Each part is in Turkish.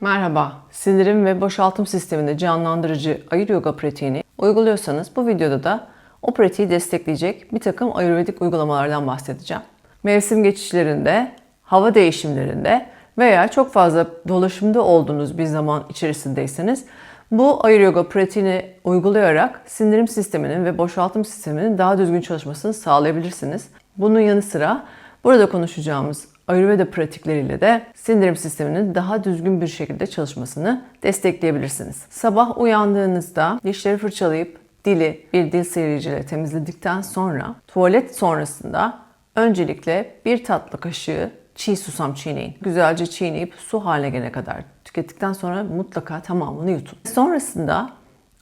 Merhaba, sindirim ve boşaltım sisteminde canlandırıcı ayur yoga pratiğini uyguluyorsanız bu videoda da o pratiği destekleyecek bir takım ayurvedik uygulamalardan bahsedeceğim. Mevsim geçişlerinde, hava değişimlerinde veya çok fazla dolaşımda olduğunuz bir zaman içerisindeyseniz bu ayur yoga pratiğini uygulayarak sindirim sisteminin ve boşaltım sisteminin daha düzgün çalışmasını sağlayabilirsiniz. Bunun yanı sıra burada konuşacağımız Ayurveda pratikleriyle de sindirim sisteminin daha düzgün bir şekilde çalışmasını destekleyebilirsiniz. Sabah uyandığınızda dişleri fırçalayıp dili bir dil sıyırıcıyla temizledikten sonra tuvalet sonrasında öncelikle bir tatlı kaşığı çiğ susam çiğneyin. Güzelce çiğneyip su haline gelene kadar tükettikten sonra mutlaka tamamını yutun. Sonrasında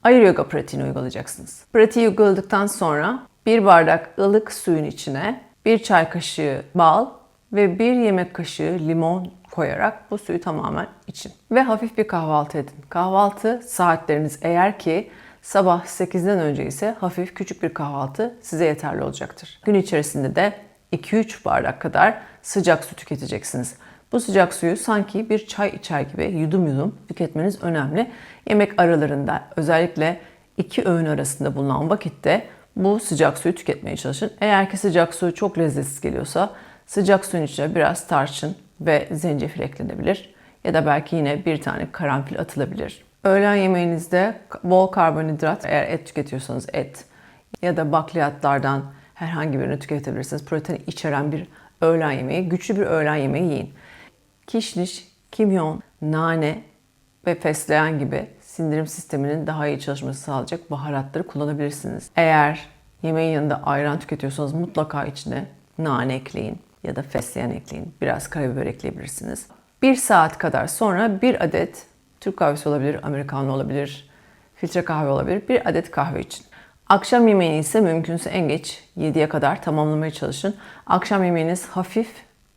Ayur Yoga pratiğini uygulayacaksınız. Pratiği uyguladıktan sonra bir bardak ılık suyun içine bir çay kaşığı bal ve bir yemek kaşığı limon koyarak bu suyu tamamen için. Ve hafif bir kahvaltı edin. Kahvaltı saatleriniz eğer ki sabah 8'den önce ise hafif küçük bir kahvaltı size yeterli olacaktır. Gün içerisinde de 2-3 bardak kadar sıcak su tüketeceksiniz. Bu sıcak suyu sanki bir çay içer gibi yudum yudum tüketmeniz önemli. Yemek aralarında özellikle iki öğün arasında bulunan vakitte bu sıcak suyu tüketmeye çalışın. Eğer ki sıcak su çok lezzetsiz geliyorsa sıcak suyun içine biraz tarçın ve zencefil eklenebilir. Ya da belki yine bir tane karanfil atılabilir. Öğlen yemeğinizde bol karbonhidrat, eğer et tüketiyorsanız et ya da bakliyatlardan herhangi birini tüketebilirsiniz. Protein içeren bir öğlen yemeği, güçlü bir öğlen yemeği yiyin. Kişniş, kimyon, nane ve fesleğen gibi sindirim sisteminin daha iyi çalışması sağlayacak baharatları kullanabilirsiniz. Eğer yemeğin yanında ayran tüketiyorsanız mutlaka içine nane ekleyin ya da fesleğen ekleyin. Biraz karabiber ekleyebilirsiniz. Bir saat kadar sonra bir adet Türk kahvesi olabilir, Amerikanlı olabilir, filtre kahve olabilir. Bir adet kahve için. Akşam yemeğini ise mümkünse en geç 7'ye kadar tamamlamaya çalışın. Akşam yemeğiniz hafif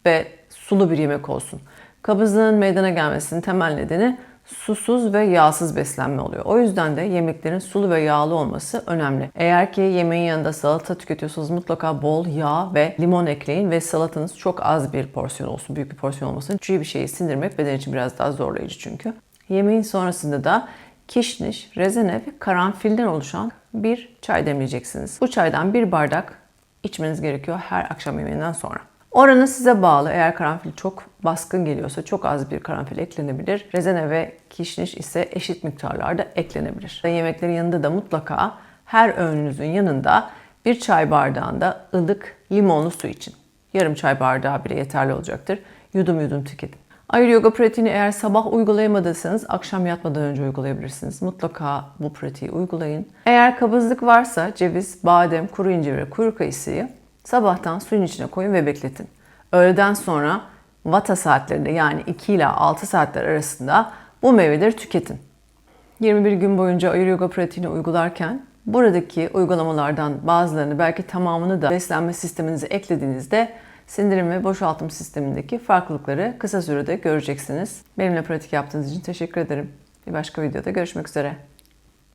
ve sulu bir yemek olsun. Kabızlığın meydana gelmesinin temel nedeni susuz ve yağsız beslenme oluyor. O yüzden de yemeklerin sulu ve yağlı olması önemli. Eğer ki yemeğin yanında salata tüketiyorsanız mutlaka bol yağ ve limon ekleyin ve salatanız çok az bir porsiyon olsun, büyük bir porsiyon olmasın. Çiğ bir şeyi sindirmek beden için biraz daha zorlayıcı çünkü. Yemeğin sonrasında da kişniş, rezene ve karanfilden oluşan bir çay demleyeceksiniz. Bu çaydan bir bardak içmeniz gerekiyor her akşam yemeğinden sonra. Oranı size bağlı. Eğer karanfil çok baskın geliyorsa çok az bir karanfil eklenebilir. Rezene ve kişniş ise eşit miktarlarda eklenebilir. Yemeklerin yanında da mutlaka her öğününüzün yanında bir çay bardağında ılık limonlu su için. Yarım çay bardağı bile yeterli olacaktır. Yudum yudum tüketin. Ayur yoga pratiğini eğer sabah uygulayamadıysanız akşam yatmadan önce uygulayabilirsiniz. Mutlaka bu pratiği uygulayın. Eğer kabızlık varsa ceviz, badem, kuru incir ve kuru kayısıyı sabahtan suyun içine koyun ve bekletin. Öğleden sonra vata saatlerinde yani 2 ile 6 saatler arasında bu meyveleri tüketin. 21 gün boyunca Ayur Yoga pratiğini uygularken buradaki uygulamalardan bazılarını belki tamamını da beslenme sisteminize eklediğinizde sindirim ve boşaltım sistemindeki farklılıkları kısa sürede göreceksiniz. Benimle pratik yaptığınız için teşekkür ederim. Bir başka videoda görüşmek üzere.